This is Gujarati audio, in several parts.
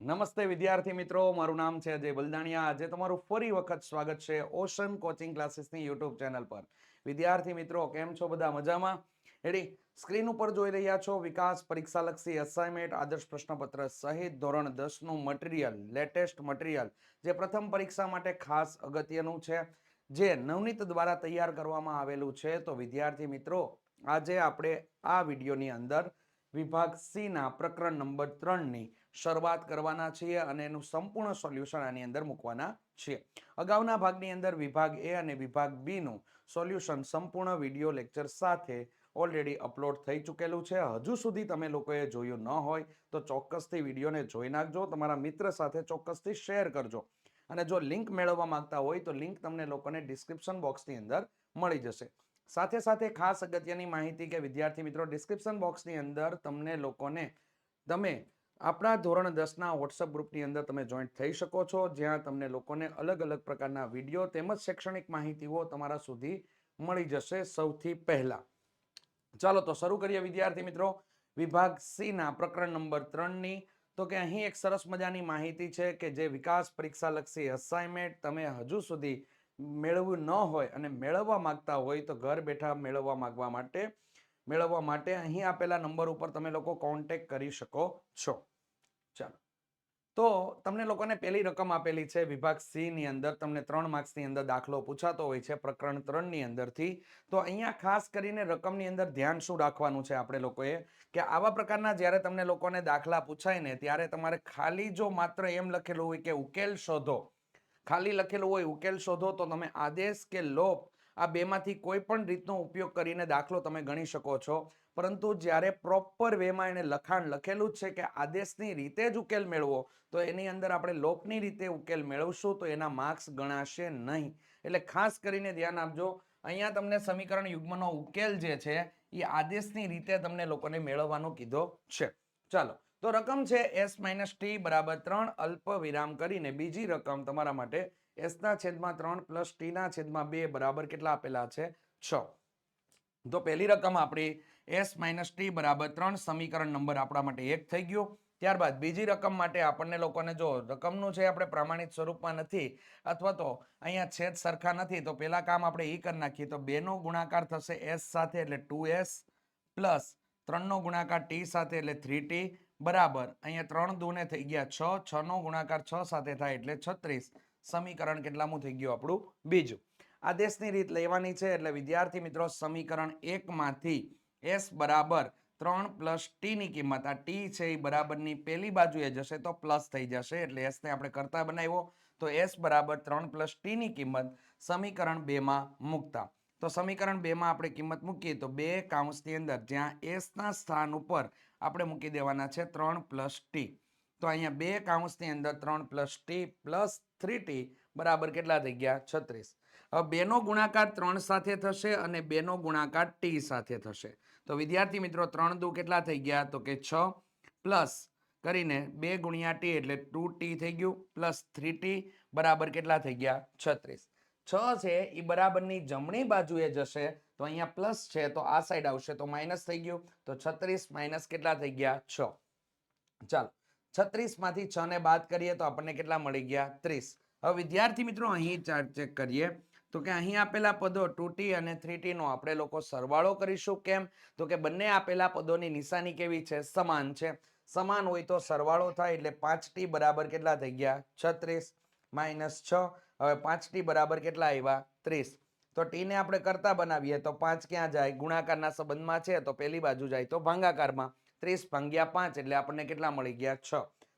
નમસ્તે વિદ્યાર્થી મિત્રો, મારું નામ છે અજય બલદાણિયા. આજે તમારું ફરી વખત સ્વાગત છે ઓશન કોચિંગ ક્લાસીસની યુટ્યુબ ચેનલ પર. વિદ્યાર્થી મિત્રો, કેમ છો બધા મજામાં? રેડી સ્ક્રીન ઉપર જોઈ રહ્યા છો વિકાસ પરીક્ષાલક્ષી અસાઇનમેન્ટ આદર્શ પ્રશ્નપત્ર સહિત ધોરણ દસનું મટીરિયલ લેટેસ્ટ મટીરિયલ જે પ્રથમ પરીક્ષા માટે ખાસ અગત્યનું છે. જે નવનીત દ્વારા તૈયાર કરવામાં આવેલું છે. તો વિદ્યાર્થી મિત્રો, આજે આપણે આ વિડીયોની અંદર વિભાગ સીના પ્રકરણ નંબર ત્રણની શરૂઆત કરવાના છીએ અને એનું સંપૂર્ણ સોલ્યુશન આની અંદર મૂકવાના છીએ. અગાઉના ભાગની અંદર વિભાગ એ અને વિભાગ બીનું સોલ્યુશન સંપૂર્ણ વીડિયો લેક્ચર સાથે ઓલરેડી અપલોડ થઈ ચૂકેલું છે. હજુ સુધી તમે લોકોએ જોયું ન હોય તો ચોક્કસથી વિડીયોને જોઈ નાખજો, તમારા મિત્ર સાથે ચોક્કસથી શેર કરજો. અને જો લિંક મેળવવા માંગતા હોય તો લિંક તમને લોકોને ડિસ્ક્રિપ્શન બોક્સની અંદર મળી જશે. સાથે સાથે ખાસ અગત્યની માહિતી કે વિદ્યાર્થી મિત્રો, ડિસ્ક્રિપ્શન બોક્સની અંદર તમને લોકોને તમે આપણા ધોરણ દસના વોટ્સઅપ ગ્રુપની અંદર તમે જોઈન્ટ થઈ શકો છો, જ્યાં તમને લોકોને અલગ અલગ પ્રકારના વીડિયો તેમજ શૈક્ષણિક માહિતીઓ તમારા સુધી મળી જશે સૌથી પહેલા. ચાલો તો શરૂ કરીએ વિદ્યાર્થી મિત્રો. વિભાગ સીના પ્રકરણ નંબર ત્રણની. તો કે અહીં એક સરસ મજાની માહિતી છે કે જે વિકાસ પરીક્ષા લક્ષી અસાઇનમેન્ટ તમે હજુ સુધી મેળવ્યું ન હોય અને મેળવવા માંગતા હોય તો ઘર બેઠા મેળવવા માંગવા માટે, મેળવવા માટે અહીં આપેલા નંબર ઉપર તમે લોકો કોન્ટેક કરી શકો છો. ચાલો. તો તમને લોકોને પહેલી રકમ આપેલી છે, વિભાગ સી ની અંદર તમને ત્રણ માર્ક્સની અંદર દાખલો પૂછાતો હોય છે, પ્રકરણ ત્રણની અંદરથી. તો અહીંયા ખાસ કરીને રકમની અંદર ધ્યાન શું રાખવાનું છે આપણે લોકોએ? કે આવા પ્રકારના જ્યારે તમને લોકોને દાખલા પૂછાય ને, ત્યારે તમારે ખાલી જો માત્ર એમ લખેલું હોય કે ઉકેલ શોધો. ખાલી લખેલું હોય ઉકેલ શોધો તો તમે આદેશ કે લોપ આ બેમાંથી કોઈ પણ રીતનો ઉપયોગ કરીને દાખલો તમે ગણી શકો છો. પરંતુ જ્યારે પ્રોપર વેમાં એને લખાણ લખેલું જ છે કે આદેશની રીતે જ ઉકેલ મેળવો, તો એની અંદર આપણે લોપની રીતે ઉકેલ મેળવશું તો એના માર્ક્સ ગણાશે નહીં. એટલે ખાસ કરીને ધ્યાન આપજો, અહીંયા તમને સમીકરણ યુગ્મનો ઉકેલ જે છે, એ આદેશની રીતે તમને લોકોને મેળવવાનો કીધો છે. ચાલો, તો રકમ છે એસ માઇનસ ટી બરાબર ત્રણ અલ્પ વિરામ કરીને બીજી રકમ તમારા માટે એસના છેદમાં ત્રણ પ્લસ ટીના છેદમાં બે બરાબર કેટલા આપેલા છે? છ. તો પહેલી રકમ આપણી એસ માઇનસ ટી બરાબર ત્રણ સમીકરણ નંબર આપણા માટે એક થઈ ગયો. ત્યારબાદ બીજી રકમ માટે આપણને લોકોને જો રકમનું છે આપણે પ્રમાણિત સ્વરૂપમાં નથી અથવા તો અહીંયા છેદ સરખા નથી, તો પહેલાં કામ આપણે એ કરી નાખીએ. તો બેનો ગુણાકાર થશે એસ સાથે એટલે ટુ એસ પ્લસ ત્રણનો ગુણાકાર ટી સાથે એટલે થ્રી ટી બરાબર. અહીંયા ત્રણ દૂને થઈ ગયા છ છનો ગુણાકાર છ સાથે થાય એટલે છત્રીસ. સમીકરણ કેટલામું થઈ ગયું આપણું બીજું. આદેશની રીત લેવાની છે એટલે વિદ્યાર્થી મિત્રો સમીકરણ એકમાંથી એસ બરાબર ત્રણ પ્લસ ટીની કિંમત. આ ટી છે એ બરાબરની પેલી બાજુએ જશે તો પ્લસ થઈ જશે, એટલે એસને આપણે કરતા બનાવ્યો. તો એસ બરાબર ત્રણ પ્લસ ટીની કિંમત સમીકરણ બેમાં મૂકતા. તો સમીકરણ બેમાં આપણે કિંમત મૂકીએ તો બે કાઉન્સની અંદર જ્યાં એસના સ્થાન ઉપર આપણે મૂકી દેવાના છે ત્રણ પ્લસ ટી. તો અહીંયા બે કાઉન્સની અંદર ત્રણ plus T plus three T બરાબર કેટલા થઈ ગયા? છત્રીસ. હવે બેનો ગુણાકાર ત્રણ સાથે થશે અને બેનો ગુણાકાર ટી સાથે થશે. તો વિદ્યાર્થી મિત્રો, ત્રણ દુ કેટલા થઈ ગયા? તો કે છ પ્લસ કરીને બે ગુણ્યા ટી એટલે ટુ ટી થઈ ગયું, પ્લસ થ્રી ટી બરાબર કેટલા થઈ ગયા? છત્રીસ. છ છે એ બરાબરની જમણી બાજુએ જશે, તો અહીંયા પ્લસ છે, તો આ સાઈડ આવશે, તો માઇનસ થઈ ગયું, તો છત્રીસ માઇનસ કેટલા થઈ ગયા? છ. ચાલો છત્રીસમાંથી છ ને બાદ કરીએ તો આપણને કેટલા મળી ગયા? ત્રીસ. હવે વિદ્યાર્થી મિત્રો, અહીં ચાર્ટ ચેક કરીએ. તો કે અહીં આપેલા પદો ટુ અને થ્રી નો આપણે લોકો સરવાળો કરીશું કેમ? તો કે બંને આપેલા પદોની નિશાની કેવી છે? સમાન છે. સમાન હોય તો સરવાળો થાય એટલે પાંચ ટી બરાબર કેટલા થઈ ગયા? છત્રીસ માઇનસ છ. હવે પાંચ ટી બરાબર કેટલા આવ્યા? ત્રીસ. તો ટી ને આપણે કરતા બનાવીએ તો પાંચ ક્યાં જાય? ગુણાકારના સંબંધમાં છે તો પેલી બાજુ જાય તો ભાંગાકારમાં. ત્રીસ ભાંગ્યા પાંચ એટલે આપણને કેટલા મળી ગયા? છ.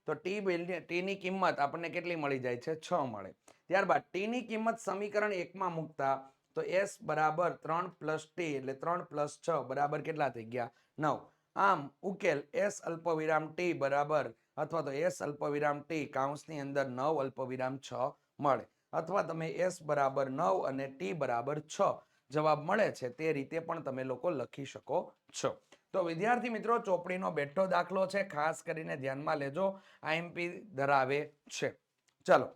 તો ટી ટીની કિંમત આપણને કેટલી મળી જાય છે? છ મળે. ત્યારબાદ ટીની કિંમત સમીકરણ એકમાં મૂકતા તો એસ બરાબર ત્રણ પ્લસ ટી એટલે ત્રણ પ્લસ છ બરાબર કેટલા થઈ ગયા? નવ. આમ ઉકેલ એસ અલ્પવિરામ ટી બરાબર અથવા તો એસ અલ્પવિરામ ટી કાઉન્સની અંદર નવ અલ્પવિરામ છ મળે. અથવા તમે એસ બરાબર નવ અને ટી બરાબર છ જવાબ મળે છે તે રીતે પણ તમે લોકો લખી શકો છો. તો વિદ્યાર્થી મિત્રો, ચોપડીનો બેઠો દાખલો છે, ખાસ કરીને ધ્યાનમાં લેજો. આઈએમપી ધરાવે છે. ચાલો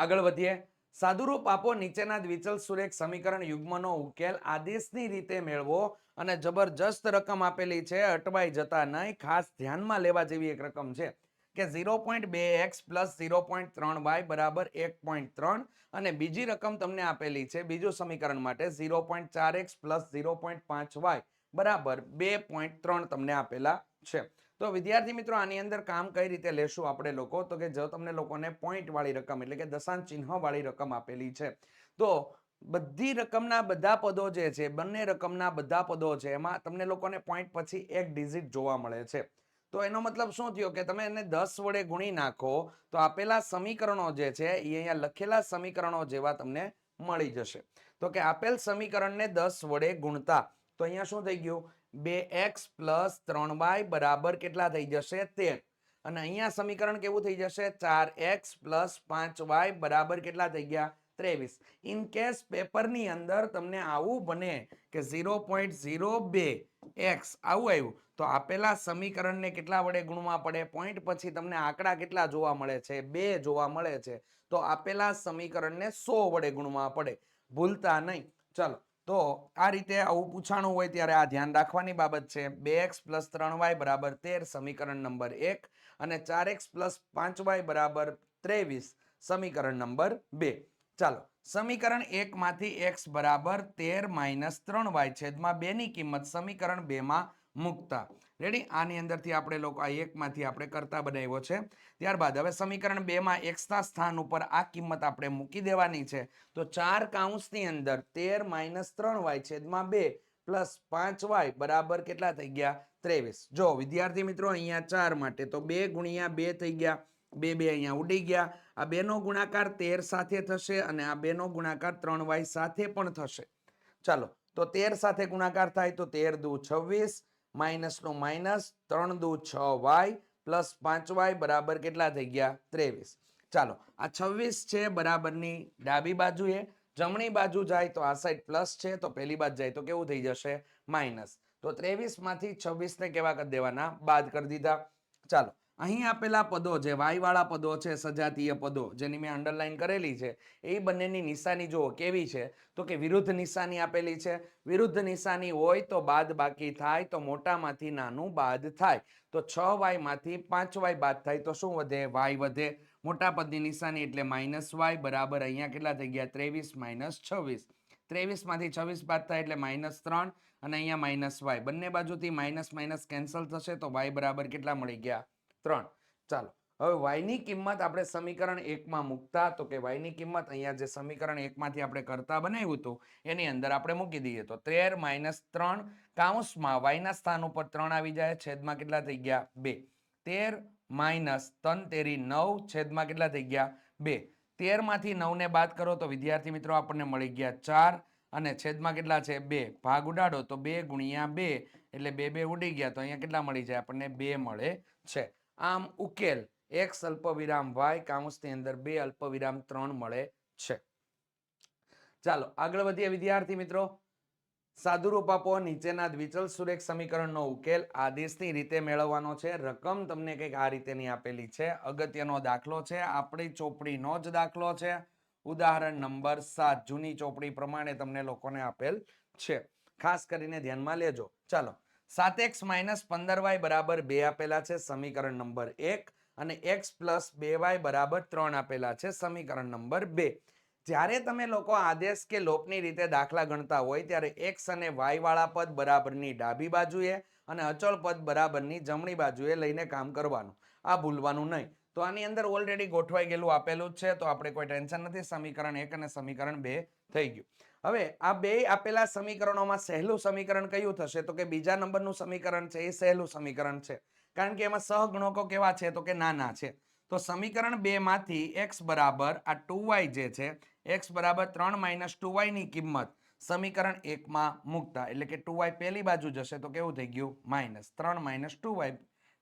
આગળ વધીએ. સાદુરૂપ આપો નીચેના દ્વિચલ સુરેખ સમીકરણ યુગ્મનો ઉકેલ આદેશની રીતે મેળવો અને જબરજસ્ત રકમ આપેલી છે, અટવાઈ જતા નહીં. ખાસ ધ્યાનમાં લેવા જેવી એક રકમ છે કે ઝીરો પોઈન્ટ બે એક્સ પ્લસ ઝીરો પોઈન્ટ ત્રણ વાય બરાબર એક પોઈન્ટ ત્રણ અને બીજી રકમ તમને આપેલી છે બીજું સમીકરણ માટે ઝીરો પોઈન્ટ ચાર એક્સ પ્લસ ઝીરો પોઈન્ટ પાંચ વાય બરાબર બે પોઈન્ટ ત્રણ તમને આપેલા છે. તો વિદ્યાર્થી મિત્રો, આની અંદર કામ કઈ રીતે લેશું આપણે લોકો? તો કે જો તમને લોકોને પોઈન્ટ વાળી રકમ એટલે કે દશાંશ ચિહ્ન વાળી રકમ આપેલી છે. તો બધી રકમના બધા પદો જે છે, બંને રકમના બધા પદો છે, એમાં તમને લોકોને પોઈન્ટ પછી એક ડિજિટ જોવા મળે છે. તો એનો મતલબ શું થયો કે તમે એને દસ વડે ગુણી નાખો, તો આપેલા સમીકરણો જે છે, એ અહીંયા લખેલા સમીકરણો જેવા તમને મળી જશે. તો કે આપેલ સમીકરણને દસ વડે ગુણતા, તો અહીંયા શું થઈ ગયું? બે એક્સ પ્લસ ત્રણ વાય બરાબર કેટલા થઈ જશે તેર. અને અહીંયા સમીકરણ કેવું થઈ જશે? ચાર એક્સ પ્લસ પાંચ વાય બરાબર કેટલા થઈ ગયા? ત્રેવીસ. ઇન કેસ પેપરની અંદર તમને આવું બને કે ઝીરો પોઈન્ટ ઝીરો બે એક્સ આવું આવ્યું, તો આપેલા સમીકરણને કેટલા વડે ગુણવા પડે? પોઈન્ટ પછી તમને આંકડા કેટલા જોવા મળે છે? બે જોવા મળે છે. તો આપેલા સમીકરણને સો વડે ગુણવા પડે. ભૂલતા નહીં. ચલો. તો આ રીતે આવું પૂછાણું હોય ત્યારે આ ધ્યાન રાખવાની બાબત છે. બે એક્સ પ્લસ ત્રણ વાય બરાબર તેર, સમીકરણ નંબર એક અને ચાર એક્સ પ્લસ પાંચ વાય બરાબર ત્રેવીસ, સમીકરણ નંબર બે. ચાલો, સમીકરણ એકમાંથી એક્સ બરાબર તેર માઇનસ ત્રણ વાય છેદમાં બેની કિંમત સમીકરણ બેમાં મૂકતા. રેડી આની અંદરથી આપણે લોકો આ એકમાંથી આપણે કરતા બનાવ્યો છે. ત્યારબાદ હવે સમીકરણ બેમાં એક્સના સ્થાન ઉપર આ કિંમત આપણે મૂકી દેવાની છે. તો ચાર કાઉન્સની અંદર તેર માઇનસ ત્રણ વાય છેદમાં બે પ્લસ પાંચ વાય બરાબર કેટલા થઈ ગયા? ત્રેવીસ. જો વિદ્યાર્થી મિત્રો અહીંયા ચાર માટે તો બે ગુણ્યા બે થઈ ગયા. બે બે અહીંયા ઉડી ગયા. આ બેનો ગુણાકાર તેર સાથે થશે અને આ બેનો ગુણાકાર ત્રણ વાય સાથે પણ થશે. ચાલો, તો તેર સાથે ગુણાકાર થાય તો તેર દુ છવ્વીસ. માઇનસ નો માઇનસ ત્રણ દુ છ વાય પ્લસ પાંચ વાય બરાબર કેટલા થઈ ગયા? ત્રેવીસ. ચાલો, આ છવ્વીસ છે બરાબરની ડાબી બાજુએ. જમણી બાજુ જાય તો આ સાઈડ પ્લસ છે, તો પહેલી બાજુ જાય તો કેવું થઈ જશે? માઇનસ. તો ત્રેવીસમાંથી છવ્વીસ ને કેવા કરી દેવાના? બાદ કરી દીધા. ચાલો અહીં આપેલા પદો જે વાયવાળા પદો છે, સજાતીય પદો જેની મેં અંડરલાઈન કરેલી છે, એ બંનેની નિશાની જુઓ કેવી છે? તો કે વિરુદ્ધ નિશાની આપેલી છે. વિરુદ્ધ નિશાની હોય તો બાદ બાકી થાય તો મોટામાંથી નાનું બાદ થાય. તો છ વાયમાંથી પાંચ વાય બાદ થાય તો શું વધે? વાય વધે. મોટા પદની નિશાની એટલે માઇનસ વાય બરાબર અહીંયા કેટલા થઈ ગયા? ત્રેવીસ માઇનસ છવ્વીસ. ત્રેવીસમાંથી છવ્વીસ બાદ થાય એટલે માઇનસ ત્રણ અને અહીંયા માઇનસ વાય. બંને બાજુથી માઇનસ માઇનસ કેન્સલ થશે તો વાય બરાબર કેટલા મળી ગયા? ત્રણ. ચાલો, હવે વાયની કિંમત આપણે સમીકરણ એકમાં મૂકતા, તો કે વાયની કિંમત અહીંયા જે સમીકરણ એકમાંથી આપણે કરતા બનાવ્યું હતું, એની અંદર આપણે મૂકી દઈએ. તો તેર માઇનસ ત્રણ કાઉન્સમાં વાયના સ્થાન ઉપર ત્રણ આવી જાય, છેદમાં કેટલા થઈ ગયા? બે. તેર માઇનસ તન તેરી નવ, છેદમાં કેટલા થઈ ગયા? બે. તેરમાંથી નવને બાદ કરો તો વિદ્યાર્થી મિત્રો આપણને મળી ગયા ચાર, અને છેદમાં કેટલા છે? બે. ભાગ ઉડાડો તો બે ગુણ્યા બે, એટલે બે બે ઉડી ગયા, તો અહીંયા કેટલા મળી જાય? આપણને બે મળે છે. આમ ઉકેલ. એક્સ અલ્પવિરામ વાય કાઉન્સની અંદર બે અલ્પવિરામ ત્રણ મળે છે. ચાલો, આગળ વધીએ વિદ્યાર્થી મિત્રો. સાદુરૂપ આપો નીચેના દ્વિચલ સુરેખ સમીકરણનો ઉકેલ આદેશની રીતે મેળવવાનો છે. રકમ તમને કંઈક આ રીતેની આપેલી છે. અગત્યનો દાખલો છે. આપણી ચોપડીનો જ દાખલો છે. ઉદાહરણ નંબર સાત, જૂની ચોપડી પ્રમાણે તમને લોકોને આપેલ છે. ખાસ કરીને ધ્યાનમાં લેજો. ચાલો સાત એક્સ માઇનસ પંદર વાય બરાબર બે આપેલા છે, સમીકરણ નંબર એક. અને એક્સ પ્લસ બે વાય બરાબર ત્રણ આપેલા છે, સમીકરણ નંબર બે. જ્યારે તમે લોકો આદેશ કે લોપની રીતે દાખલા ગણતા હોય, ત્યારે એક્સ અને વાય વાળા પદ બરાબરની ડાબી બાજુએ અને અચળ પદ બરાબરની જમણી બાજુએ લઈને કામ કરવાનું. આ ભૂલવાનું નહીં. તો આની અંદર ઓલરેડી ગોઠવાઈ ગયેલું આપેલું છે, તો આપણે કોઈ ટેન્શન નથી. સમીકરણ એક અને સમીકરણ બે થઈ ગયું. હવે આ બે આપેલા સમીકરણોમાં સહેલું સમીકરણ કયું થશે? તો કે બીજા નંબરનું સમીકરણ છે, એ સહેલું સમીકરણ છે. કારણ કે એમાં સહગુણકો કેવા છે? તો કે નાના છે. તો સમીકરણ બે માંથી એક્સ બરાબર આ ટુ વાય જે છે એક્સ બરાબર ત્રણ માઇનસ ટુ ની કિંમત સમીકરણ એકમાં મૂકતા. એટલે કે ટુ વાય પહેલી બાજુ જશે તો કેવું થઈ ગયું? માઇનસ ત્રણ માઇનસ ટુ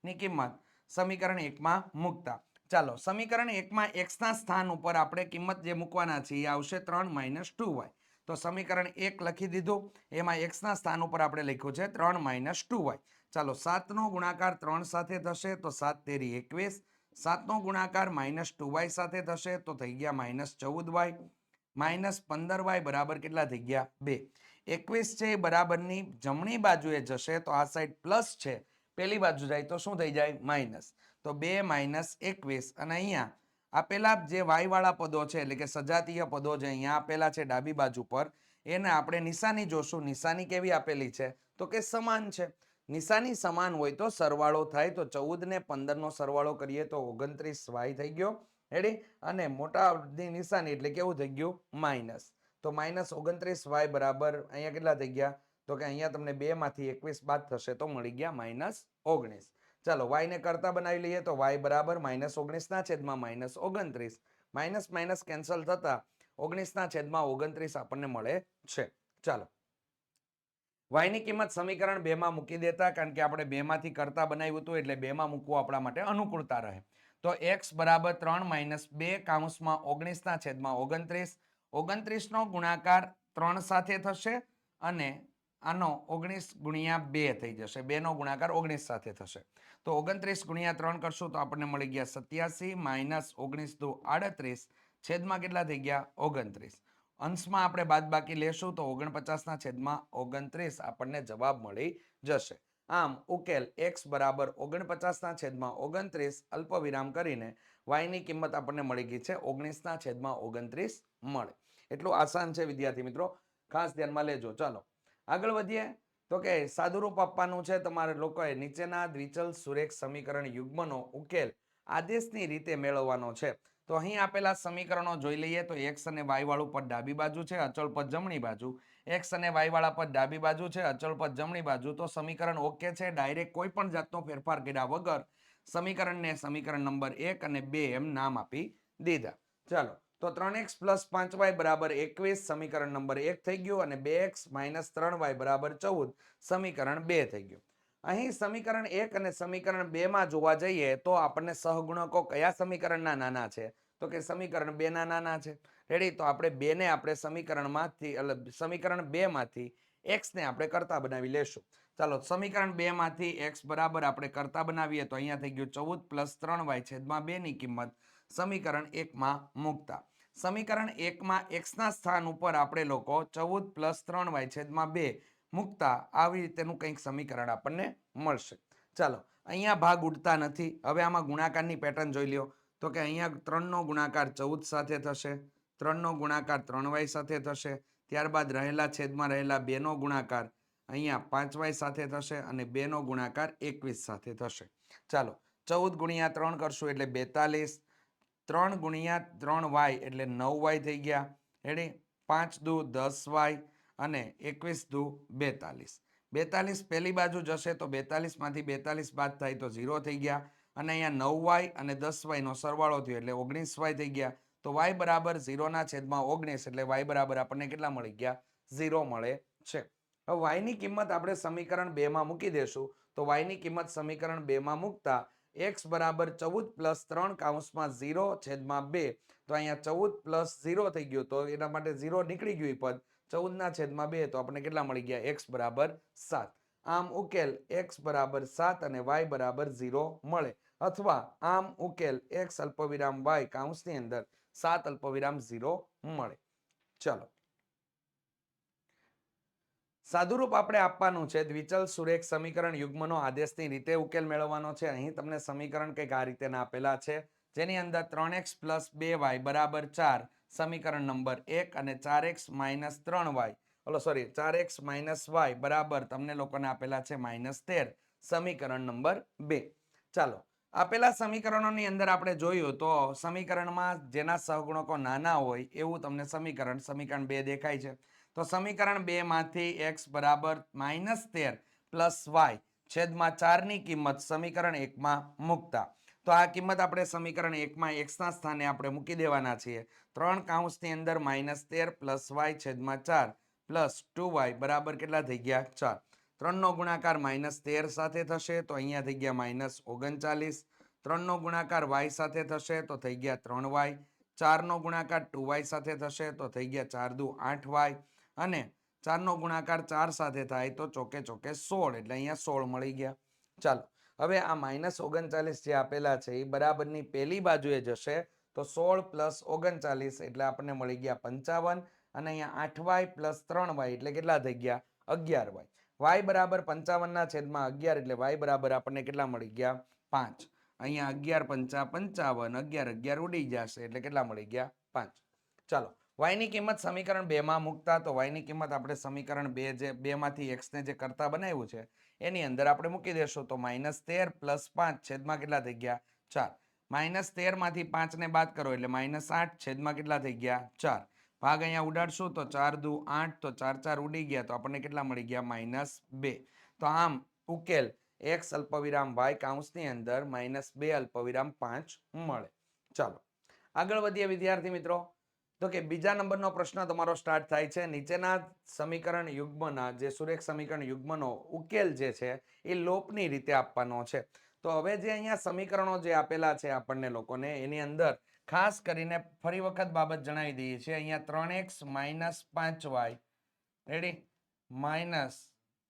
ની કિંમત સમીકરણ એકમાં મૂકતા. ચાલો, સમીકરણ એકમાં એક્સના સ્થાન ઉપર આપણે કિંમત જે મૂકવાના છે એ આવશે ત્રણ માઇનસ ટુ વાય તો સમીકરણ એક લખી દીધું. એમાં એક્સના સ્થાન ઉપર આપણે લખ્યું છે ત્રણ માઇનસ ટુ વાય. ચાલો સાતનો ગુણાકાર ત્રણ સાથે થશે તો સાત તેરી એકવીસ. સાતનો ગુણાકાર માઇનસ ટુ વાય સાથે થશે તો થઈ ગયા માઇનસ ચૌદ વાય. માઇનસ પંદર વાય બરાબર કેટલા થઈ ગયા? બે. એકવીસ છે બરાબરની જમણી બાજુએ જશે તો આ સાઈડ પ્લસ છે. પેલી બાજુ જાય તો શું થઈ જાય? માઇનસ. તો બે માઇનસ એકવીસ. અને અહીંયા આપેલા જે વાયવાળા પદો છે, એટલે કે સજાતીય પદો જે અહીંયા આપેલા છે ડાબી બાજુ પર, એને આપણે નિશાની જોશું. નિશાની કેવી આપેલી છે? તો કે સમાન છે. નિશાની સમાન હોય તો સરવાળો થાય, તો ચૌદ ને પંદર નો સરવાળો કરીએ તો ઓગણત્રીસ વાય થઈ ગયો. રેડી અને મોટાની નિશાની એટલે કેવું થઈ ગયું? માઇનસ તો માઇનસ ઓગણત્રીસ વાય બરાબર અહીંયા કેટલા થઈ ગયા? તો કે અહીંયા તમને બે માંથી એકવીસ બાદ થશે તો મળી ગયા માઇનસ ઓગણીસ. ચાલો વાય ને કરતા બનાવી લઈએ તો વાય બરાબર માઇનસ ઓગણીસ ના છેદમાં માઇનસ ઓગણત્રીસ. માઇનસ માઇનસ કેન્સલ થતા ઓગણીસ ના છેદમાં ઓગણત્રીસ આપણને મળે છે. ચાલો. વાયની કિંમત સમીકરણ બે માં મૂકી દેતા કારણ કે આપણે બે માંથી કરતા બનાવ્યું હતું એટલે બે માં મૂકવું આપણા માટે અનુકૂળતા રહે. તો એક્સ બરાબર ત્રણ માઇનસ બે કાઉન્સમાં ઓગણીસ ના છેદમાં ઓગણત્રીસ. ઓગણત્રીસ નો ગુણાકાર ત્રણ સાથે થશે અને આનો ઓગણીસ ગુણ્યા બે થઈ જશે. બેનો ગુણાકાર ઓગણીસ સાથે થશે. તો ઓગણત્રીસ ગુણ્યા ત્રણ કરશું તો આપણને મળી ગયા સત્યાસી માઇનસ ઓગણીસ દુ આડત્રીસ. છેદમાં કેટલા થઈ ગયા? ઓગણત્રીસ. અંશમાં આપણે બાદ બાકી લેશું તો ઓગણપચાસના છેદમાં ઓગણત્રીસ આપણને જવાબ મળી જશે. આમ ઉકેલ એક્સ બરાબર ઓગણપચાસના છેદમાં ઓગણત્રીસ અલ્પ વિરામ કરીને વાયની કિંમત આપણને મળી ગઈ છે. ઓગણીસના છેદમાં ઓગણત્રીસ મળે. એટલું આસાન છે વિદ્યાર્થી મિત્રો. ખાસ ધ્યાનમાં લેજો. ચાલો. આગળ વધીએ. તો કે સાદુરૂપ આપવાનું છે તમારે લોકોએ નીચેના દ્વિચલ સુરેખ સમીકરણ યુગ્મનો ઉકેલ આદેશની રીતે મેળવવાનો છે. તો અહીં આપેલા સમીકરણો જોઈ લઈએ તો એક્સ અને વાય વાળું પદ ડાબી બાજુ છે, અચળ પદ જમણી બાજુ. એક્સ અને વાય વાળા પદ ડાબી બાજુ છે, અચળ પદ જમણી બાજુ. તો સમીકરણ ઓકે છે, ડાયરેક્ટ કોઈ પણ જાતનો ફેરફાર કર્યા વગર સમીકરણને સમીકરણ નંબર એક અને બે એમ નામ આપી દીધા. ચાલો. તો ત્રણ એક્સ પ્લસ પાંચ વાય બરાબર એકવીસ, સમીકરણ નંબર એક થઈ ગયું અને બે એક્સ માઇનસ ત્રણ વાય બરાબર ચૌદ, સમીકરણ બે થઈ ગયું. અહીં સમીકરણ એક અને સમીકરણ બે માં જોવા જઈએ તો આપણને સહગુણકો કયા સમીકરણના નાના છે? તો કે સમીકરણ બે ના નાના છે. રેડી તો આપણે બે ને આપણે સમીકરણમાંથી એટલે સમીકરણ બે માંથી એક્સ ને આપણે કરતા બનાવી લેશું. ચાલો, સમીકરણ બે માંથી એક્સ બરાબર આપણે કરતા બનાવીએ તો અહીંયા થઈ ગયું ચૌદ પ્લસ ત્રણ વાય છેદમાં બે ની કિંમત સમીકરણ એકમાં મૂકતા. સમીકરણ એકમાં એક્સના સ્થાન ઉપર આપણે લોકો ચૌદ પ્લસ ત્રણ વાય છેદમાં બે મૂકતા. આવી રીતેનું કંઈક સમીકરણ આપણને મળશે. ચાલો, અહીંયા ભાગ ઉડતા નથી. હવે આમાં ગુણાકારની પેટર્ન જોઈ લ્યો. તો કે અહીંયા ત્રણનો ગુણાકાર ચૌદ સાથે થશે, ત્રણનો ગુણાકાર ત્રણ વાય સાથે થશે, ત્યારબાદ રહેલા છેદમાં રહેલા બેનો ગુણાકાર અહીંયા પાંચ વાય સાથે થશે અને બેનો ગુણાકાર એકવીસ સાથે થશે. ચાલો, ચૌદ ગુણ્યા ત્રણ કરશું એટલે બેતાલીસ ત્રણ ગુણ્યા ત્રણ વાય એટલે નવ વાય થઈ ગયા. રેડી પાંચ દુ દસ વાય અને એકવીસ દુ બેતાલીસ. બેતાલીસ પહેલી બાજુ જશે તો બેતાલીસમાંથી બેતાલીસ બાદ થાય તો ઝીરો થઈ ગયા. અને અહીંયા નવ વાય અને દસ વાયનો સરવાળો થયો એટલે ઓગણીસ વાય થઈ ગયા. તો વાય બરાબર ઝીરોના છેદમાં ઓગણીસ એટલે વાય બરાબર આપણને કેટલા મળી ગયા? ઝીરો મળે છે. હવે વાયની કિંમત આપણે સમીકરણ બેમાં મૂકી દેશું. તો વાયની કિંમત સમીકરણ બેમાં મૂકતા એક્સ બરાબર ચૌદ પ્લસ ત્રણ કાઉન્સમાં ઝીરો છેદમાં બે. તો અહીંયા ચૌદ પ્લસ ઝીરો થઈ ગયું. તો એના માટે ઝીરો નીકળી ગયું એ પદ. ચૌદના છેદમાં બે. તો આપણે કેટલા મળી ગયા? એક્સ બરાબર સાત. આમ ઉકેલ એક્સ બરાબર સાત અને વાય બરાબર ઝીરો મળે. અથવા આમ ઉકેલ એક્સ અલ્પવિરામ વાય કાઉન્સની અંદર સાત અલ્પવિરામ ઝીરો મળે. ચલો. સાદુરૂપ આપણે આપવાનું છે. દ્વિચલ સુરેખ સમીકરણ યુગ્મનો આદેશની રીતે ઉકેલ મેળવવાનો છે. અહીં તમને સમીકરણ કંઈક આ રીતે આપેલા છે. જેની અંદર ત્રણ એક્સ પ્લસ બે વાય બરાબર ચાર સમીકરણ નંબર એક અને ચાર એક્સ માઇનસ ત્રણ વાય. ઓલો, સોરી, ચાર એક્સ માઇનસ વાય બરાબર તમને લોકોને આપેલા છે માઇનસ તેર સમીકરણ નંબર બે. ચાલો, આપેલા સમીકરણોની અંદર આપણે જોયું તો સમીકરણમાં જેના સહગુણકો નાના હોય એવું તમને સમીકરણ સમીકરણ બે દેખાય છે. તો સમીકરણ બે માંથી એક્સ બરાબર માઇનસ તેર પ્લસ વાય છેદમાં ચારની કિંમત સમીકરણ એકમાં મૂકતા. તો આ કિંમત આપણે સમીકરણ એકમાં એક્સના સ્થાને આપણે મૂકી દેવાના છીએ. ત્રણ કાઉન્સની અંદર માઇનસ તેર પ્લસ વાય છેદમાં ચાર પ્લસ ટુ વાય બરાબર કેટલા થઈ ગયા? ચાર. ત્રણનો ગુણાકાર માઇનસ તેર સાથે થશે તો અહીંયા થઈ ગયા માઇનસ ઓગણચાલીસ. ત્રણનો ગુણાકાર વાય સાથે થશે તો થઈ ગયા ત્રણ વાય. ચારનો ગુણાકાર ટુ વાય સાથે થશે તો થઈ ગયા ચાર દુ આઠ વાય. અને ચારનો ગુણાકાર ચાર સાથે થાય તો ચોકે ચોકે સોળ, એટલે અહીંયા સોળ મળી ગયા. ચાલો, હવે આ માઇનસ ઓગણચાલીસ જે આપેલા છે એ બરાબરની પહેલી બાજુએ જશે તો સોળ પ્લસ ઓગણચાલીસ એટલે આપણને મળી ગયા પંચાવન અને અહીંયા આઠ વાય પ્લસ ત્રણ વાય એટલે કેટલા થઈ ગયા? અગિયાર વાય. વાય બરાબર પંચાવનના છેદમાં અગિયાર એટલે વાય બરાબર આપણને કેટલા મળી ગયા? પાંચ. અહીંયા અગિયાર પંચા પંચાવન, અગિયાર અગિયાર ઉડી જશે એટલે કેટલા મળી ગયા? પાંચ. ચાલો વાયની કિંમત સમીકરણ બેમાં મૂકતા, તો વાયની કિંમત આપણે સમીકરણ બે જે બેમાંથી એક્સને જે કરતા બનાવ્યું છે, એની અંદર આપણે મૂકી દેશું. તો માઇનસ તેર પ્લસ પાંચ છેદમાં કેટલા થઈ ગયા? ચાર. માઇનસ તેરમાંથી પાંચને બાદ કરો એટલે માઇનસ આઠ છેદમાં કેટલા થઈ ગયા? ચાર. ભાગ અહીંયા ઉડાડશું તો ચાર દુ આઠ, તો ચાર ચાર ઉડી ગયા, તો આપણને કેટલા મળી ગયા? માઇનસ બે. તો આમ ઉકેલ એક્સ અલ્પવિરામ વાય કાઉન્સની અંદર માઇનસ બે અલ્પવિરામ પાંચ મળે. ચાલો. આગળ વધીએ વિદ્યાર્થી મિત્રો. તો કે બીજા નંબરનો પ્રશ્ન તમારો સ્ટાર્ટ થાય છે. નીચેના સમીકરણ યુગ્મના, જે સુરેખ સમીકરણ યુગ્મનો ઉકેલ જે છે, એ લોપની રીતે આપવાનો છે. તો હવે જે અહીંયા સમીકરણો જે આપેલા છે આપણને લોકોને, એની અંદર ખાસ કરીને ફરી વખત બાબત જણાવી દઈએ છીએ. અહીંયા ત્રણ એક્સ માઇનસ પાંચ વાય, રેડી? માઇનસ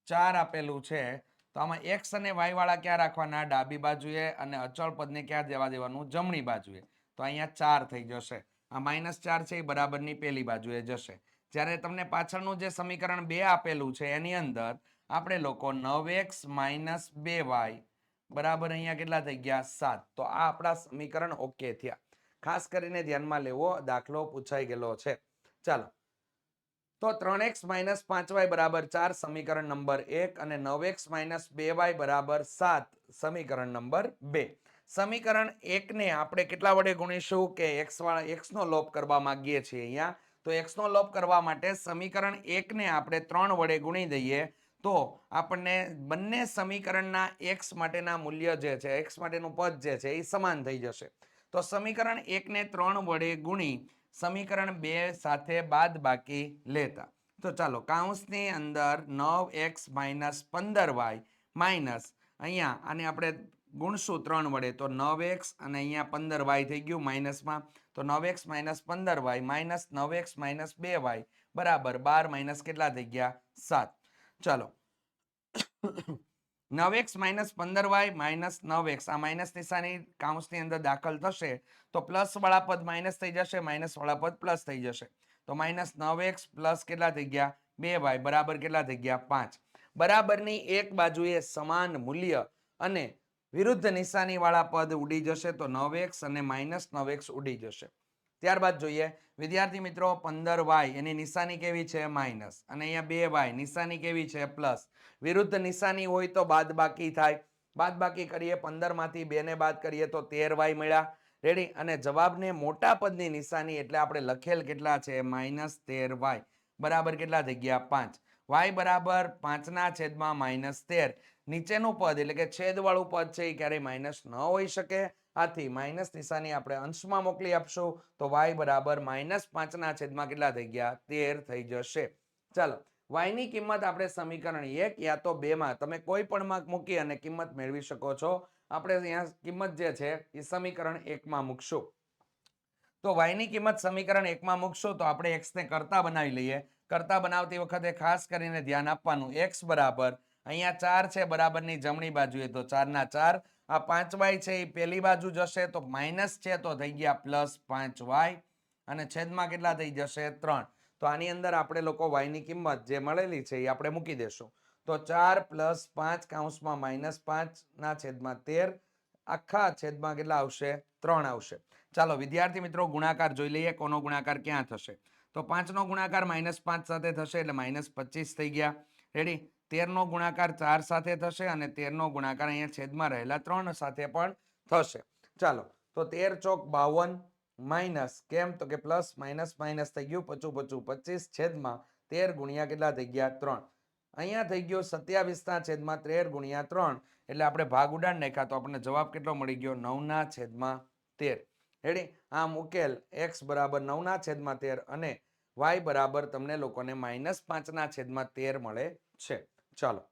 ચાર આપેલું છે. તો આમાં એક્સ અને વાય વાળા ક્યાં રાખવાના? ડાબી બાજુએ અને અચળ પદને ક્યાં દેવા દેવાનું? જમણી બાજુએ. તો અહીંયા ચાર થઈ જશે. આ માઇનસ ચાર છે, એ બરાબરની પેલી બાજુએ જશે. જ્યારે તમને પાછળનું જે સમીકરણ બે આપેલું છે, એની અંદર આપણે લોકો નવ એક્સ માઇનસ બે વાય બરાબર અહીંયા કેટલા થઈ ગયા? સાત. તો આ આપણા સમીકરણ ઓકે થયા. ખાસ કરીને ધ્યાનમાં લેવો, દાખલો પૂછાઈ ગયેલો છે. ચાલો. તો ત્રણ એક્સ માઇનસ પાંચ વાય બરાબર ચાર, સમીકરણ નંબર એક અને નવ એક્સ માઇનસ બે વાય બરાબર સાત, સમીકરણ નંબર બે. સમીકરણ એકને આપણે કેટલા વડે ગુણીશું કે એક્સ એક્સનો લોપ કરવા માંગીએ છીએ અહીંયા? તો એક્સનો લોપ કરવા માટે સમીકરણ એકને આપણે ત્રણ વડે ગુણી દઈએ. તો આપણને બંને સમીકરણના એક્સ માટેના મૂલ્ય જે છે એક્સ માટેનું પદ જે છે, એ સમાન થઈ જશે. તો સમીકરણ એકને ત્રણ વડે ગુણી સમીકરણ બે સાથે બાદ બાકી લેતા. તો ચાલો, કાઉન્સની અંદર નવ એક્સ માઇનસ પંદર વાય માઇનસ અહીંયા આને આપણે ગુણશું ત્રણ વડે તો નવ એક્સ અને અહીંયા પંદર વાય થઈ ગયું માઇનસમાં. તો નવ એક્સ માઇનસ પંદર વાય માઇનસ નવ એક્સ માઇનસ બે વાય બરાબર બાર માઇનસ કેટલા થઈ ગયા? સાત. ચાલો. નવ એક્સ માઇનસ પંદર વાય માઇનસ નવ એક્સ. આ માઇનસ નિશાની કાઉન્સની અંદર દાખલ થશે તો પ્લસ વાળા પદ માઇનસ થઈ જશે, માઇનસ વાળા પદ પ્લસ થઈ જશે. તો માઇનસ નવ એક્સ પ્લસ કેટલા થઈ ગયા? બે વાય. બરાબર કેટલા થઈ ગયા? પાંચ. બરાબરની એક બાજુએ સમાન મૂલ્ય અને વિરુદ્ધ નિશાનીવાળા પદ ઉડી જશે તો નવ એક્સ અને માઇનસ નવ એક્સ ઉડી જશે. ત્યારબાદ જોઈએ, વિદ્યાર્થી મિત્રો, પંદર વાય, એની નિશાની કેવી છે? માઇનસ. અને અહીંયા બે વાય, નિશાની કેવી છે? પ્લસ. વિરુદ્ધ નિશાની હોય તો બાદ બાકી થાય. બાદ બાકી કરીએ, પંદરમાંથી બેને બાદ કરીએ તો તેર વાય મળ્યા. રેડી અને જવાબને મોટા પદની નિશાની એટલે આપણે લખેલ કેટલા છે? માઇનસ તેર વાય. બરાબર કેટલા થઈ ગયા? પાંચ. વાય બરાબર પાંચના છેદમાં માઇનસ તેર. નીચેનું પદ, એટલે કે છેદવાળું પદ છે એ ક્યારેય માઇનસ ન હોઈ શકે. આથી માઇનસ નિશાની આપણે અંશમાં મોકલી આપશું. તો વાય બરાબર માઇનસ પાંચના છેદમાં કેટલા થઈ ગયા? તેર થઈ જશે. ચાલો વાયની કિંમત આપણે સમીકરણ એક યા તો બેમાં તમે કોઈ પણ માં મૂકી અને કિંમત મેળવી શકો છો. આપણે અહીંયા કિંમત જે છે એ સમીકરણ એકમાં મૂકશું. તો વાયની કિંમત સમીકરણ એકમાં મૂકશું તો આપણે એક્સને કરતા બનાવી લઈએ. કરતા બનાવતી વખતે ખાસ કરીને ધ્યાન આપવાનું. એક્સ બરાબર અહીંયા ચાર છે, બરાબરની જમણી બાજુએ. તો ચારના ચાર, આ પાંચ વાય છે, એ પેલી બાજુ જશે, તો માઇનસ છે, તો થઈ ગયા પ્લસ પાંચ વાય. અને છેદમાં કેટલા થઈ જશે? ત્રણ. તો આની અંદર આપણે લોકો વાયની કિંમત જે મળેલી છે, એ આપણે મૂકી દેશું. તો ચાર પ્લસ પાંચ કાઉન્સમાં માઇનસ પાંચના છેદમાં તેર. આખા છેદમાં કેટલા આવશે? ત્રણ આવશે. ચાલો, વિદ્યાર્થી મિત્રો, ગુણાકાર જોઈ લઈએ, કોનો ગુણાકાર ક્યાં થશે? તો પાંચનો ગુણાકાર માઇનસ પાંચ સાથે થશે, એટલે માઇનસ પચીસ થઈ ગયા. રેડી તેરનો ગુણાકાર ચાર સાથે થશે અને તેરનો ગુણાકાર અહીંયા છેદમાં રહેલા ત્રણ સાથે પણ થશે. ચાલો, તો તેર ચોક બાવન માઇનસ કેમ? તો કે પ્લસ માઇનસ માઇનસ થઈ ગયું, પચું પચું, પચીસ છેદમાં તેર ગુણ્યા કેટલા થઈ ગયા? ત્રણ. અહીંયા થઈ ગયો સત્યાવીસના છેદમાં તેર ગુણ્યા ત્રણ. એટલે આપણે ભાગ ઉડાડ નાખ્યા, તો આપણને જવાબ કેટલો મળી ગયો? નવના છેદમાં તેર. હેડી આમ ઉકેલ એક્સ બરાબર નવના છેદમાં તેર અને વાય બરાબર તમને લોકોને માઇનસ પાંચના છેદમાં તેર મળે છે. ચાલો.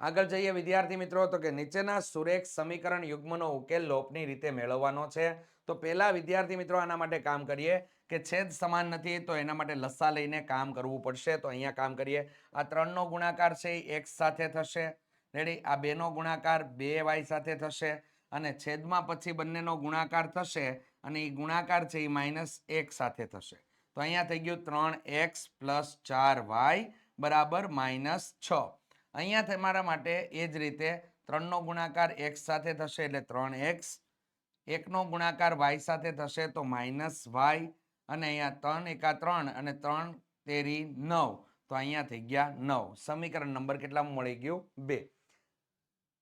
આગળ જઈએ વિદ્યાર્થી મિત્રો, તો કે નીચેના સુરેખ સમીકરણ યુગ્મનો ઉકેલ લોપની રીતે મેળવવાનો છે. તો પહેલા વિદ્યાર્થી મિત્રો, આના માટે કામ કરીએ કે છેદ સમાન નથી, તો એના માટે લસ્સા લઈને કામ કરવું પડશે. તો અહીંયા કામ કરીએ. આ ત્રણનો ગુણાકાર છે, એ એક્સ સાથે થશે. રેડી? આ બેનો ગુણાકાર બે વાય સાથે થશે. અને છેદમાં પછી બંનેનો ગુણાકાર થશે અને એ ગુણાકાર છે એ માઇનસ એક સાથે થશે. તો અહીંયા થઈ ગયું ત્રણ એક્સ પ્લસ ચાર વાય બરાબર માઇનસ છ. અહીંયા તમારા માટે એ જ રીતે ત્રણનો ગુણાકાર એક્સ સાથે થશે એટલે ત્રણ એક્સ. એકનો ગુણાકાર વાય સાથે થશે તો માઇનસ વાય અને અહીંયા ત્રણ એકા ત્રણ અને ત્રણ તેરી નવ. તો અહીંયા થઈ ગયા નવ. સમીકરણ નંબર કેટલામાં મળી ગયું? બે.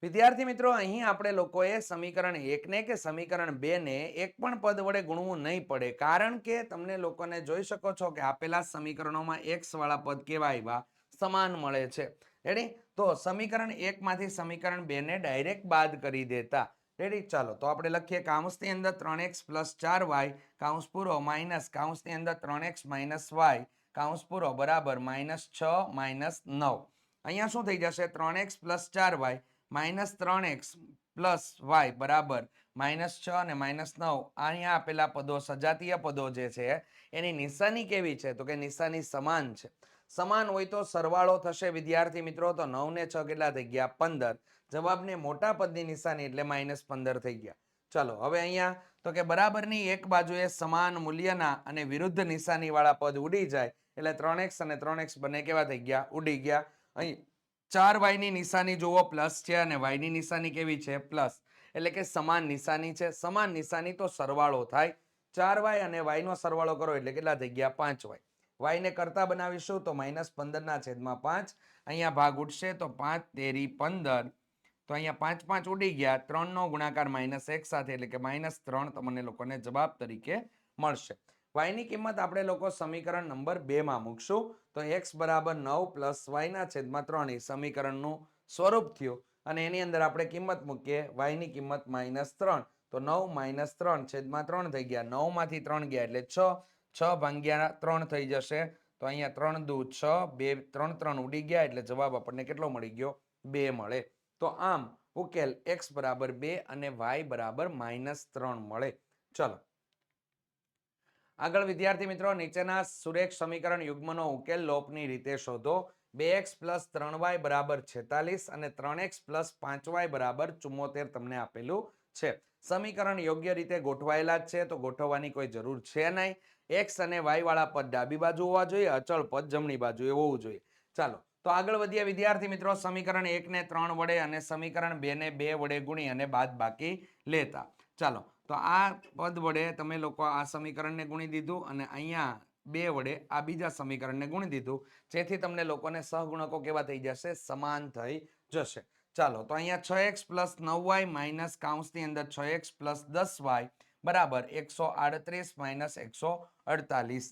વિદ્યાર્થી મિત્રો, અહીં આપણે લોકોએ સમીકરણ એકને કે સમીકરણ બેને એક પણ પદ વડે ગુણવું નહીં પડે. કારણ કે તમને લોકોને જોઈ શકો છો કે આપેલા સમીકરણોમાં એક્સ વાળા પદ કેવા આવ્યા સમાન મળે છે. રેડી તો સમીકરણ એકમાંથી સમીકરણ બેને ડાયરેક્ટ બાદ કરી દેતા. રેડી ચાલો, તો આપણે લખીએ કાઉન્સની અંદર ત્રણ એક્સ પ્લસ ચાર વાય કાઉન્સ પૂરો માઇનસ કાઉન્સની અંદર ત્રણ એક્સ માઇનસ વાય કાઉન્સ પૂરો બરાબર માઇનસ છ, માઇનસ નવ. અહીંયા શું થઈ જશે? ત્રણ એક્સ પ્લસ ચાર વાય માઇનસ ત્રણ એક્સ પ્લસ વાય બરાબર માઇનસ છ અને માઇનસ નવ અહીંયા આપેલા પદો સજાતીય પદો જે છે એની નિશાની કેવી છે? તો કે નિશાની સમાન છે. સમાન હોય તો સરવાળો થશે, વિદ્યાર્થી મિત્રો, તો નવ ને છ કેટલા થઈ ગયા? પંદર. જવાબને મોટા પદની નિશાની એટલે માઇનસ પંદર થઈ ગયા. ચાલો, હવે અહીંયા તો કે બરાબરની એક બાજુએ સમાન મૂલ્યના અને વિરુદ્ધ નિશાનીવાળા પદ ઉડી જાય. એટલે ત્રણ એક્સ અને ત્રણ એક્સ બંને કેવા થઈ ગયા? ઉડી ગયા. અહીં ચાર વાયની નિશાની જુઓ પ્લસ છે અને વાયની નિશાની કેવી છે? પ્લસ. એટલે કે સમાન નિશાની છે. સમાન નિશાની તો સરવાળો થાય. ચાર વાય અને વાયનો સરવાળો કરો એટલે કેટલા થઈ ગયા? પાંચ વાય. વાયને કરતા બનાવીશું તો માઇનસ પંદરના છેદમાં પાંચ. અહીંયા ભાગ ઉઠશે તો પાંચ તેરી પંદર. તો અહીંયા પાંચ પાંચ ઉડી ગયા. ત્રણનો ગુણાકાર માઇનસ એક સાથે એટલે કે માઇનસ ત્રણ તમને લોકોને જવાબ તરીકે મળશે. વાયની કિંમત આપણે લોકો સમીકરણ નંબર બેમાં મૂકશું. તો એક્સ બરાબર નવ પ્લસ વાયના છેદમાં ત્રણ એ સમીકરણનું સ્વરૂપ થયું. અને એની અંદર આપણે કિંમત મૂકીએ. વાયની કિંમત માઇનસ ત્રણ. તો નવ માઇનસ ત્રણ છેદમાં ત્રણ થઈ ગયા. નવમાંથી ત્રણ ગયા એટલે છ. છ ભાંગ્યા ત્રણ થઈ જશે. તો અહીંયા ત્રણ દુ છ, બે, ત્રણ ત્રણ ઉડી ગયા એટલે જવાબ આપણને કેટલો મળી ગયો? બે મળે. તો આમ ઉકેલ એક્સ બરાબર બે અને વાય બરાબર માઇનસ ત્રણ મળે. ચલો. આગળ વિદ્યાર્થી મિત્રો, નીચેના સુરેખ સમીકરણ યુગ્મનો ઉકેલ લોપની રીતે શોધો. બે એક્સ પ્લસ ત્રણ વાય બરાબર છેતાલીસ અને ત્રણ એક્સ પ્લસ પાંચ વાય બરાબર ચુમ્મોતેર તમને આપેલું છે. સમીકરણ યોગ્ય રીતે ગોઠવાયેલા જ છે, તો ગોઠવવાની કોઈ જરૂર છે નહીં. એક્સ અને વાય વાળા પદ ડાબી બાજુ હોવા જોઈએ, અચળ પદ જમણી બાજુ એ હોવું જોઈએ. ચાલો, તો આગળ વધીએ વિદ્યાર્થી મિત્રો, સમીકરણ એકને ત્રણ વડે અને સમીકરણ બેને બે વડે ગુણી અને બાદ બાકી લેતા. ચાલો તો આ પદ વડે તમે લોકો આ સમીકરણને ગુણી દીધું અને અહીંયા બે વડે આ બીજા સમીકરણને ગુણી દીધું. જેથી તમને લોકોને સહગુણકો કેવા થઈ જશે? સમાન થઈ જશે. ચાલો, તો અહીંયા છ એક્સ પ્લસ નવ વાય માઇનસ કાઉન્સની અંદર છ એક્સ પ્લસ દસ વાય બરાબર એકસો આડત્રીસ માઇનસ એકસો અડતાલીસ.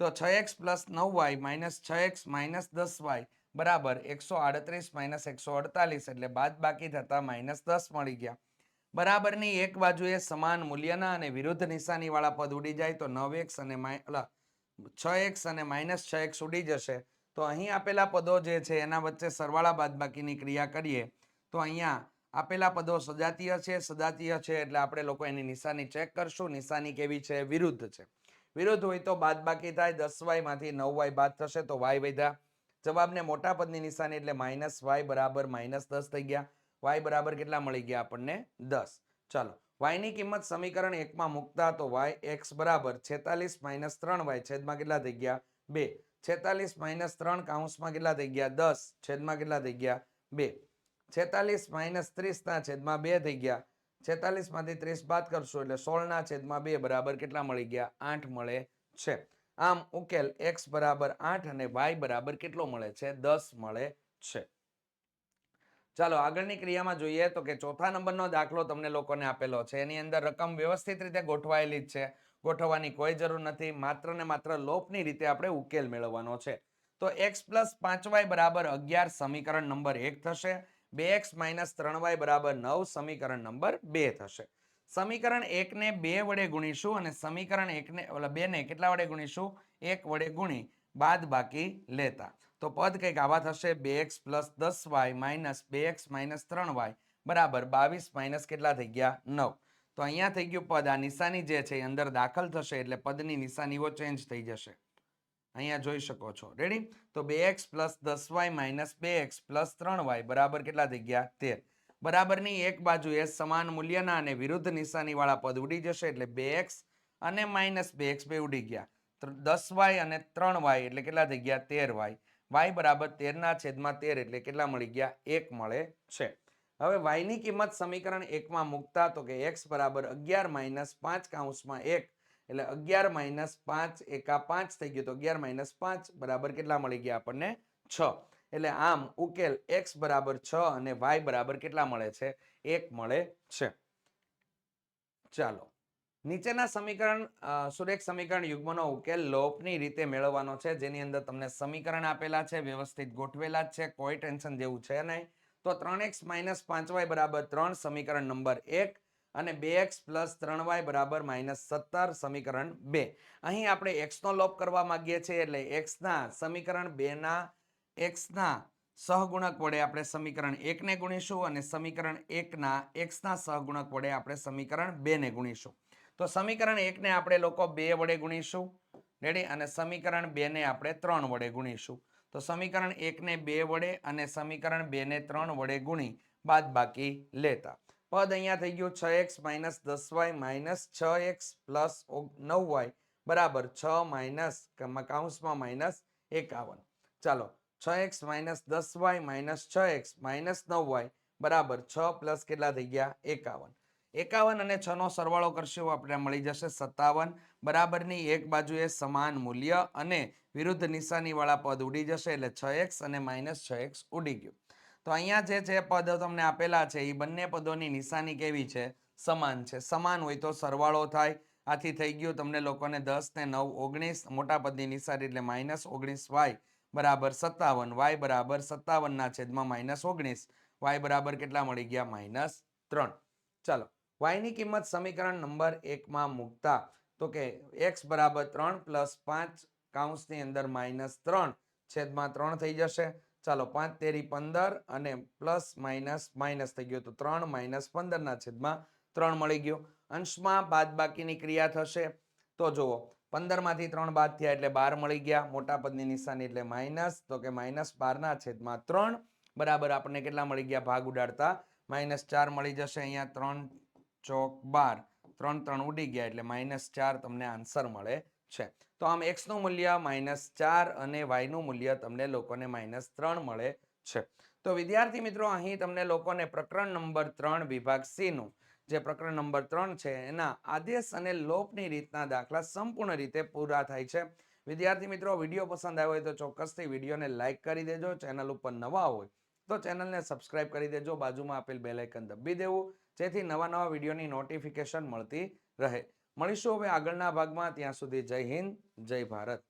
તો છ એક્સ પ્લસ નવ વાય માઇનસ છ એક્સ માઇનસ દસ વાય બરાબર એકસો આડત્રીસ માઇનસ એકસો અડતાલીસ એટલે બાદ બાકી થતાં માઇનસ દસ મળી ગયા. બરાબરની એક બાજુએ સમાન મૂલ્યના અને વિરુદ્ધ નિશાનીવાળા પદ ઉડી જાય તો નવ એક્સ અને છ એક્સ અને માઇનસ છ એક્સ ઉડી જશે. તો અહીં આપેલા પદો જે છે, એના વચ્ચે સરવાળા બાદબાકીની ક્રિયા કરીએ. તો અહીંયા આપેલા પદો સજાતીય છે સજાતીય છે એટલે આપણે લોકો એની નિશાની ચેક કરશું. નિશાની કેવી છે? વિરુદ્ધ છે. વિરુદ્ધ હોય તો બાદબાકી થાય, દસ વાયમાંથી નવ વાય બાદ થશે તો વાય વધ્યા. જવાબને મોટા પદની નિશાની એટલે માઇનસ વાય બરાબર માઇનસ દસ થઈ ગયા. વાય બરાબર કેટલા મળી ગયા આપણને દસ. ચાલો, વાયની કિંમત સમીકરણ એકમાં મૂકતા તો વાય એક્સ બરાબર છેતાલીસ માઇનસ ત્રણ વાય છેદમાં કેટલા થઈ ગયા? બે. છેતાલીસ માઇનસ ત્રણ કાઉન્સમાં કેટલા થઈ ગયા? દસ. છેદમાં કેટલા થઈ ગયા? બે. છેતાલીસ માઇનસ ત્રીસના છેદમાં બે થઈ ગયા. છેતાલીસમાંથી ત્રીસ બાદ કરશું એટલે સોળના છેદમાં બે બરાબર કેટલા મળી ગયા? આઠ મળે છે. આમ ઉકેલ એક્સ બરાબર આઠ અને વાય બરાબર કેટલો મળે છે? દસ મળે છે. ચાલો, આગળની ક્રિયામાં જોઈએ તો કે ચોથા નંબરનો દાખલો તમને લોકોને આપેલો છે. એની અંદર રકમ વ્યવસ્થિત રીતે ગોઠવાયેલી જ છે. ગોઠવવાની કોઈ જરૂર નથી. માત્ર ને માત્ર લોપની રીતે આપણે ઉકેલ મેળવવાનો છે. તો એક્સ પ્લસ પાંચ વાય બરાબર અગિયાર સમીકરણ નંબર એક થશે. બે એક્સ માઇનસ ત્રણ વાય બરાબર નવ સમીકરણ નંબર બે થશે. સમીકરણ એકને બે વડે ગુણીશું અને સમીકરણ એકને, ઓલા બેને કેટલા વડે ગુણીશું? એક વડે ગુણી. બાદ બાકી લેતા. તો પદ કંઈક આવા થશે, બે એક્સ પ્લસ દસ વાય માઇનસ બે એક્સ માઇનસ ત્રણ વાય, બરાબર બાવીસ માઇનસ કેટલા થઈ ગયા? નવ. તો અહીંયા થઈ ગયું પદ, આ નિશાની જે છે એ અંદર દાખલ થશે એટલે પદની નિશાનીઓ ચેન્જ થઈ જશે. અહીંયા જોઈ શકો છો. રેડી તો બે એક્સ પ્લસ દસ વાય માઇનસ બે એક્સ પ્લસ ત્રણ વાય, બરાબર કેટલા થઈ ગયા? તેર. બરાબરની એક બાજુએ સમાન મૂલ્યના અને વિરુદ્ધ નિશાનીવાળા પદ ઉડી જશે એટલે બે એક્સ અને માઇનસ બે એક્સ બે ઉડી ગયા. દસ વાય અને ત્રણ વાય એટલે કેટલા થઈ ગયા? તેર વાય. વાય બરાબર તેરના છેદમાં તેર એટલે કેટલા મળી ગયા? એક મળે છે. હવે વાયની કિંમત સમીકરણ એકમાં મૂકતા તો કે એક્સ બરાબર અગિયાર માઇનસ પાંચ કાઉન્સમાં એક એટલે અગિયાર માઇનસ પાંચ એકા પાંચ થઈ ગયું તો અગિયાર માઇનસ પાંચ બરાબર કેટલા મળી ગયા આપણને? છ. એટલે આમ ઉકેલ એક્સ બરાબર છ અને વાય બરાબર કેટલા મળે છે? એક મળે છે. ચાલો. નીચેના સમીકરણ સુરેખ સમીકરણ યુગ્મનો ઉકેલ લોપની રીતે મેળવવાનો છે. જેની અંદર તમને સમીકરણ આપેલા છે, વ્યવસ્થિત ગોઠવેલા છે, કોઈ ટેન્શન જેવું છે નહીં. તો ત્રણ એક્સ માઇનસ પાંચ વાય બરાબર ત્રણ સમીકરણ નંબર એક અને બે એક્સ પ્લસ ત્રણ વાય બરાબર માઇનસ સત્તર સમીકરણ બે. અહીં આપણે એક્સનો લોપ કરવા માગીએ છીએ એટલે એક્સના સમીકરણ બેના એક્સના સહગુણક વડે આપણે સમીકરણ એકને ગુણીશું અને સમીકરણ એકના એક્સના સહગુણક વડે આપણે સમીકરણ બેને ગુણીશું. તો સમીકરણ એકને આપણે લોકો બે વડે ગુણીશું. રેડી અને સમીકરણ બેને આપણે ત્રણ વડે ગુણીશું. તો સમીકરણ એકને બે વડે અને સમીકરણ બેને ત્રણ વડે ગુણી બાદ બાકી લેતા. પદ અહીંયા થઈ ગયું છ એક્સ માઇનસ દસ વાય માઇનસ છ એક્સ પ્લસ નવ વાય બરાબર છ માઇનસ કાઉન્સમાં માઇનસ એકાવન. ચાલો, છ એક્સ માઇનસ દસ વાય માઇનસ છ એક્સ માઇનસ નવ વાય બરાબર છ પ્લસ કેટલા થઈ ગયા? એકાવન. એકાવન અને છ નો સરવાળો કરશો આપણે મળી જશે. સત્તાવન બરાબરની એક બાજુએ સમાન મૂલ્ય અને વિરુદ્ધ નિશાનીવાળા પદ ઉડી જશે એટલે છ એક્સ અને માઇનસ છ એક્સ ઉડી ગયું. તો અહીંયા જે જે પદ તમને આપેલા છે એ બંને પદોની નિશાની કેવી છે? સમાન છે. સમાન હોય તો સરવાળો થાય. આથી થઈ ગયું તમને લોકોને દસ ને નવ ઓગણીસ, મોટા પદની નિશાની એટલે માઇનસ ઓગણીસ વાય બરાબર સત્તાવન. વાય બરાબર સત્તાવનના છેદમાં માઇનસ ઓગણીસ. વાય બરાબર કેટલા મળી ગયા? માઇનસ ત્રણ. ચાલો. વાયની કિંમત સમીકરણ નંબર એકમાં મૂકતા તો કે એક્સ બરાબર ત્રણ પ્લસ પાંચ કાઉન્સની અંદર માઇનસ ત્રણ છેદમાં ત્રણ થઈ જશે. ચાલો પાંચ તેરી પંદર અને પ્લસ માઇનસ માઇનસ થઈ ગયો તો ત્રણ માઇનસ પંદરના છેદમાં ત્રણ મળી ગયો. અંશમાં બાદબાકીની ક્રિયા થશે. તો જુઓ પંદરમાંથી ત્રણ બાદ થયા એટલે બાર મળી ગયા. મોટા પદની નિશાની એટલે માઇનસ તો કે માઇનસ બારના છેદમાં ત્રણ. બરાબર આપણને કેટલા મળી ગયા? ભાગ ઉડાડતા માઇનસ ચાર મળી જશે અહીંયા ત્રણ ચોક બાર ત્રણ ત્રણ ઉડી ગયા એટલે માઇનસ ચાર તમને આન્સર મળે છે. તો આમ એક્સનું મૂલ્ય માઇનસ ચાર અને વાયનું મૂલ્ય તમને લોકોને માઇનસ ત્રણ મળે છે. તો વિદ્યાર્થી મિત્રો, અહીં તમને લોકોને પ્રકરણ નંબર ત્રણ વિભાગ સીનું જે પ્રકરણ નંબર ત્રણ છે, એના આદેશ અને લોપની રીતના દાખલા સંપૂર્ણ રીતે પૂરા થાય છે. વિદ્યાર્થી મિત્રો, વીડિયો પસંદ આવ્યો હોય તો ચોક્કસથી વિડીયોને લાઇક કરી દેજો. ચેનલ ઉપર નવા હોય તો ચેનલને સબસ્ક્રાઇબ કરી દેજો. બાજુમાં આપેલ બેલાઇકન દબી દેવું. જેથી નવા નવા વિડીયોની નોટિફિકેશન મળતી રહે. મળીશું હવે આગળના ભાગમાં. ત્યાં સુધી જય હિન્દ, જય ભારત.